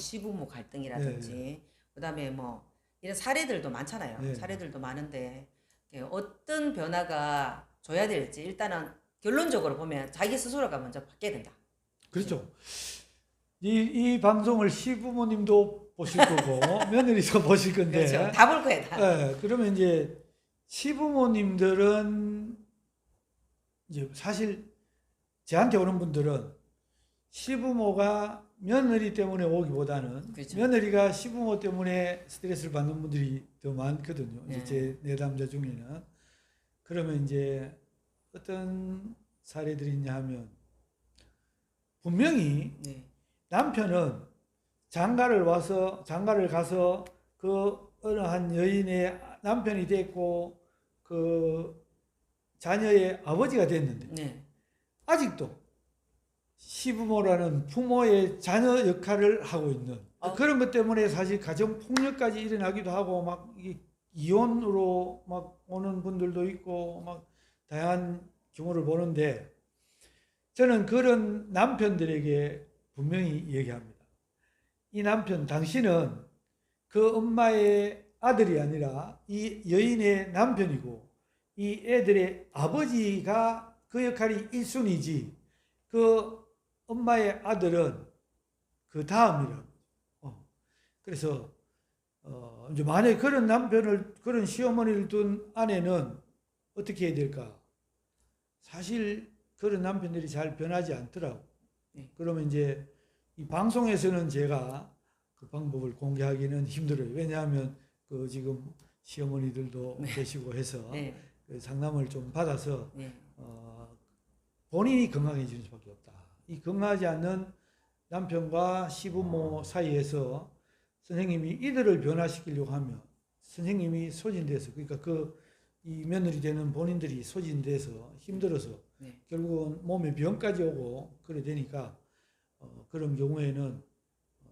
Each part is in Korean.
시부모 갈등이라든지 그다음에 뭐 이런 사례들도 많잖아요. 네. 사례들도 많은데 예, 어떤 변화가 줘야 될지 일단은 결론적으로 보면 자기 스스로가 먼저 바뀌어야 된다. 그렇죠. 이, 이 방송을 시부모님도 보실 거고 며느리도 보실 건데 그렇죠. 다볼 거야 다. 예, 그러면 이제 시부모님들은 이제 사실 저한테 오는 분들은 시부모가 며느리 때문에 오기보다는 그렇죠. 며느리가 시부모 때문에 스트레스를 받는 분들이 더 많거든요. 네. 이제 제 내담자 중에는 그러면 이제 어떤 사례들이 있냐 하면 분명히 네. 남편은 장가를 와서 장가를 가서 그 어느 한 여인의 남편이 됐고 그 자녀의 아버지가 됐는데 네. 아직도 시부모라는 부모의 자녀 역할을 하고 있는 어. 그런 것 때문에 사실 가정 폭력까지 일어나기도 하고 막 이- 이혼으로 막 오는 분들도 있고 막 다양한 경우를 보는데 저는 그런 남편들에게 분명히 얘기합니다. 이 남편 당신은 그 엄마의 아들이 아니라 이 여인의 남편이고 이 애들의 아버지가 그 역할이 1순위지 그 엄마의 아들은 그 다음이라고. 어. 그래서 어, 이제 만약에 그런 남편을 그런 시어머니를 둔 아내는 어떻게 해야 될까? 사실 그런 남편들이 잘 변하지 않더라고. 네. 그러면 이제 이 방송에서는 제가 그 방법을 공개하기는 힘들어요. 왜냐하면 그 지금 시어머니들도 네. 계시고 해서 네. 그 상담을 좀 받아서 네. 어, 본인이 건강해지는 수밖에 없다. 이 건강하지 않는 남편과 시부모 사이에서 선생님이 이들을 변화시키려고 하면 선생님이 소진돼서 그러니까 그 이 며느리 되는 본인들이 소진돼서 힘들어서 네. 결국은 몸에 병까지 오고 그래 되니까 어, 그런 경우에는 어,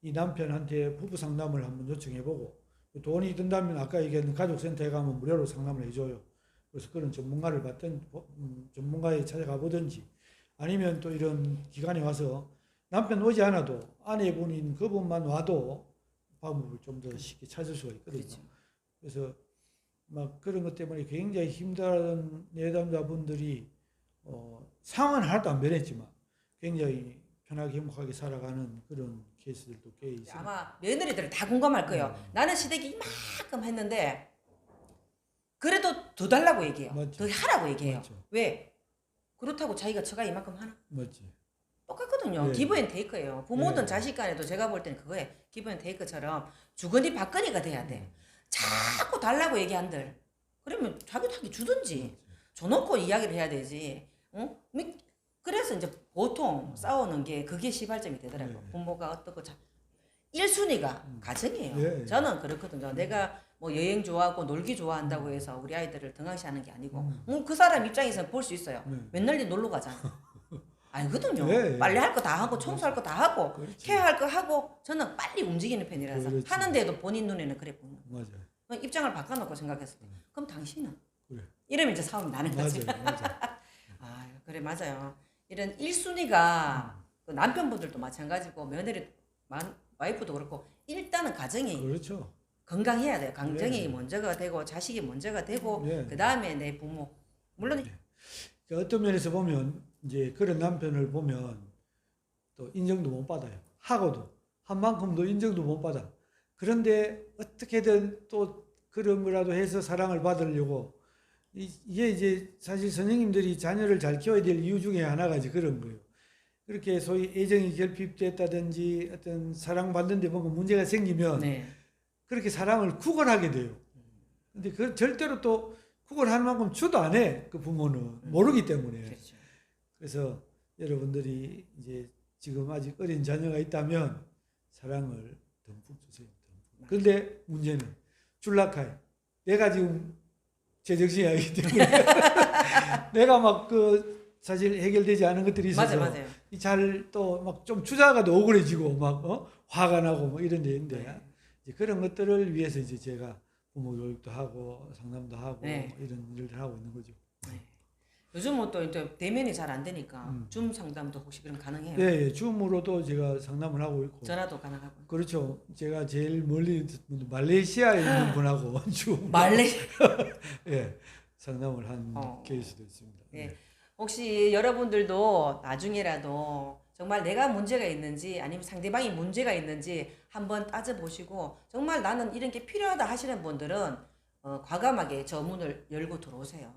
이 남편한테 부부 상담을 한번 요청해보고 돈이 든다면 아까 얘기했던 가족센터에 가면 무료로 상담을 해줘요. 그래서 그런 전문가를 받든 음, 전문가에 찾아가 보든지 아니면 또 이런 기관에 와서 남편 오지 않아도 아내분인 그분만 와도 방법을 좀 더 쉽게 찾을 수가 있거든요. 그렇죠. 그래서 막 그런 것 때문에 굉장히 힘들어하는 내담자분들이 어, 상황은 하나도 안 변했지만 굉장히 편하게 행복하게 살아가는 그런 케이스들도 꽤 있습니다. 아마 며느리들은 다 공감할 거예요. 음. 나는 시댁이 이만큼 했는데 그래도 더 달라고 얘기해요. 맞죠. 더 하라고 얘기해요. 맞죠. 왜? 그렇다고 자기가 처가 이만큼 하나? 맞지. 똑같거든요. 네. 기브 앤 테이크예요. 부모든 네. 자식 간에도 제가 볼 때는 그거예요. 기브 앤 테이크처럼 주거니 받거니가 돼야 음. 돼. 자꾸 달라고 얘기한들. 그러면 자기도 하기 주든지. 줘놓고 이야기를 해야 되지. 어? 미- 그래서 이제 보통 싸우는 게 그게 시발점이 되더라고요. 네. 부모가 어떻고 자. 1순위가 음. 가정이에요. 네. 저는 그렇거든요. 내가 뭐 여행 좋아하고 놀기 좋아한다고 해서 우리 아이들을 등한시하는 게 아니고 음. 뭐그 사람 입장에서는 볼 수 있어요. 네. 맨날 놀러 가잖아. 알거든요. 네. 빨래 할 거 다 하고 청소할 거 다 하고 그렇지. 케어할 거 하고 저는 빨리 움직이는 편이라서 그렇지. 하는데도 본인 눈에는 그래 보이는 맞아요. 거예요. 입장을 바꿔놓고 생각했을 때 그럼 당신은 그래. 이러면 이제 싸움이 나는 거지. 맞아요. 맞아요. 아 그래 맞아요. 이런 1순위가 그 남편분들도 마찬가지고 며느리 만- 와이프도 그렇고 일단은 가정이 그렇죠. 건강해야 돼요. 가정이 네. 먼저가 되고 자식이 먼저가 되고 네. 그 다음에 내 부모 물론 그러니까 어떤 면에서 보면 이제 그런 남편을 보면 또 인정도 못 받아요. 하고도 한 만큼도 인정도 못 받아. 그런데 어떻게든 또 그런 거라도 해서 사랑을 받으려고 이- 이게 이제 사실 선생님들이 자녀를 잘 키워야 될 이유 중에 하나가 이제 그런 거예요. 그렇게 소위 애정이 결핍됐다든지 어떤 사랑받는데 뭔가 문제가 생기면 네. 그렇게 사랑을 구걸하게 돼요. 근데 그 절대로 또 구걸하는 만큼 주도 안 해. 그 부모는 모르기 때문에. 그렇죠. 그래서 여러분들이 이제 지금 아직 어린 자녀가 있다면 사랑을 듬뿍 주세요. 듬뿍. 그런데 문제는 줄라카에 내가 지금 제정신이 아니기 때문에 내가 막 그 사실 해결되지 않은 것들이 있어서. 잘 또 막좀 투자가도 억울해지고 막 어? 화가 나고 뭐 이런 데 있는데 네. 그런 것들을 위해서 이제 제가 부모 교육도 하고 상담도 하고 네. 이런 일들 하고 있는 거죠. 네. 요즘은 또 이제 대면이 잘 안 되니까 음. 줌 상담도 혹시 그럼 가능해요? 예, 예, 줌으로도 제가 상담을 하고 있고. 전화도 가능하고. 그렇죠. 제가 제일 멀리 말레이시아에 있는 분하고 줌 말레 예, 상담을 한 어. 케이스도 있습니다. 예. 혹시 여러분들도 나중에라도 정말 내가 문제가 있는지 아니면 상대방이 문제가 있는지 한번 따져보시고 정말 나는 이런 게 필요하다 하시는 분들은 어, 과감하게 저 문을 열고 들어오세요.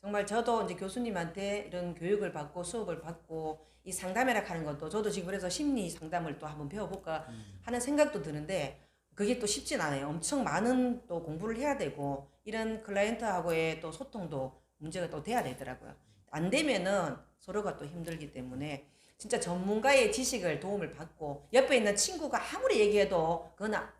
정말 저도 이제 교수님한테 이런 교육을 받고 수업을 받고 이 상담이라 하는 것도 저도 지금 그래서 심리 상담을 또 한번 배워볼까 하는 생각도 드는데 그게 또 쉽진 않아요. 엄청 많은 또 공부를 해야 되고 이런 클라이언트하고의 또 소통도 문제가 또 돼야 되더라고요. 안 되면은 서로가 또 힘들기 때문에 진짜 전문가의 지식을 도움을 받고 옆에 있는 친구가 아무리 얘기해도 그건 나,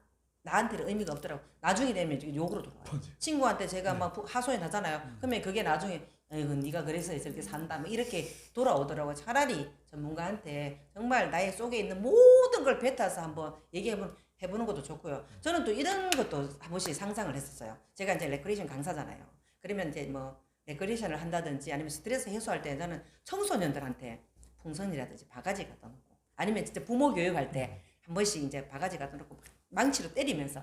나한테는 의미가 없더라고. 나중에 되면 욕으로 돌아와요. 친구한테 제가 막 부- 하소연 하잖아요. 그러면 그게 나중에 아이고 네가 그래서 저렇게 산다 뭐 이렇게 돌아오더라고요. 차라리 전문가한테 정말 나의 속에 있는 모든 걸 뱉어서 한번 얘기해보는 해보는 것도 좋고요. 저는 또 이런 것도 한 번씩 상상을 했었어요. 제가 이제 레크레이션 강사잖아요. 그러면 이제 뭐 레크레이션을 한다든지 아니면 스트레스 해소할 때 저는 청소년들한테 풍선이라든지 바가지 갖다 놓고 아니면 진짜 부모 교육할 때 한 번씩 이제 바가지 갖다 놓고 망치로 때리면서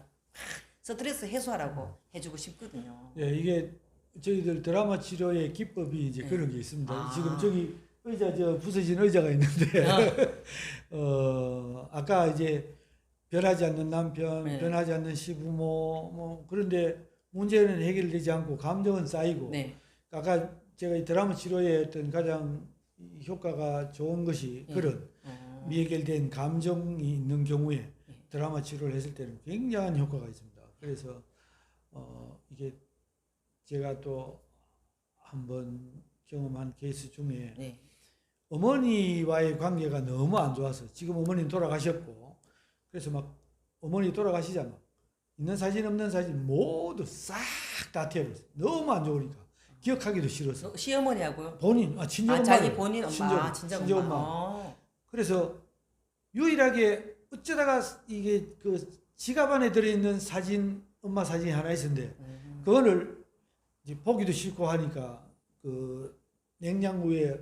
스트레스 해소하라고 해주고 싶거든요. 예, 이게 저희들 드라마 치료의 기법이 이제 네. 그런 게 있습니다. 아. 지금 저기 의자 저 부서진 의자가 있는데 아. 어 아까 이제 변하지 않는 남편, 네. 변하지 않는 시부모 뭐 그런데 문제는 해결되지 않고 감정은 쌓이고 네. 아까 제가 이 드라마 치료의 어떤 가장 효과가 좋은 것이 네. 그런 어. 미해결된 감정이 있는 경우에 네. 드라마 치료를 했을 때는 굉장한 효과가 있습니다. 그래서 어 이게 제가 또 한번 경험한 케이스 중에 네. 어머니와의 관계가 너무 안 좋아서 지금 어머니는 돌아가셨고 그래서 막 어머니 돌아가시잖아 있는 사진 없는 사진 모두 싹 다 태워버렸어 너무 안 좋으니까 기억하기도 싫어서 어, 시어머니하고요? 본인 아 친정 아, 엄마 자기 본인 엄마, 친정, 아, 친정, 친정 엄마. 엄마. 어. 그래서 유일하게 어쩌다가 이게 그 지갑 안에 들어있는 사진 엄마 사진이 하나 있었는데 음. 그거를 이제 보기도 싫고 하니까 그 냉장고에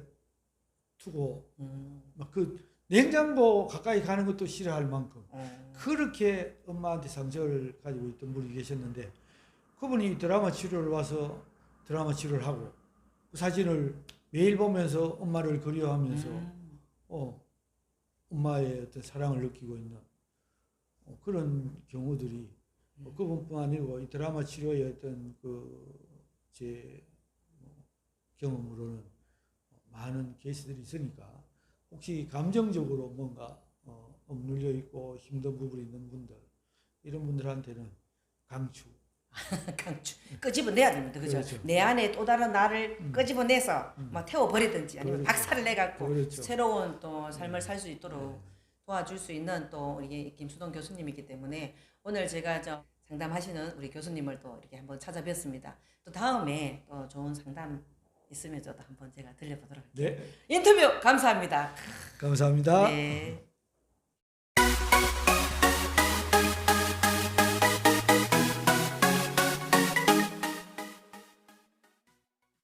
두고 음. 막그 냉장고 가까이 가는 것도 싫어할 만큼 어. 그렇게 엄마한테 상처를 가지고 있던 분이 계셨는데 그분이 드라마 치료를 와서 드라마 치료를 하고 그 사진을 매일 보면서 엄마를 그리워하면서 음. 어, 엄마의 어떤 사랑을 느끼고 있는 어, 그런 경우들이 뭐 그분뿐 아니고 이 드라마 치료의 어떤 그제 뭐 경험으로는 많은 케이스들이 있으니까 혹시 감정적으로 뭔가 어, 억눌려 있고 힘든 부분이 있는 분들 이런 분들한테는 강추 강추 끄집어내야 됩니다. 그죠? 그렇죠. 내 안에 또 다른 나를 음. 끄집어내서 음. 막 태워버리든지 아니면 그렇죠. 박살을 내갖고 그렇죠. 새로운 또 삶을 살 수 있도록 네. 도와줄 수 있는 또 우리 김수동 교수님이기 때문에 오늘 제가 저 상담하시는 우리 교수님을 또 이렇게 한번 찾아뵀습니다. 또 다음에 또 좋은 상담 있으면 저도 한번 제가 들려보도록 할게요. 네 인터뷰 감사합니다. 감사합니다. 네.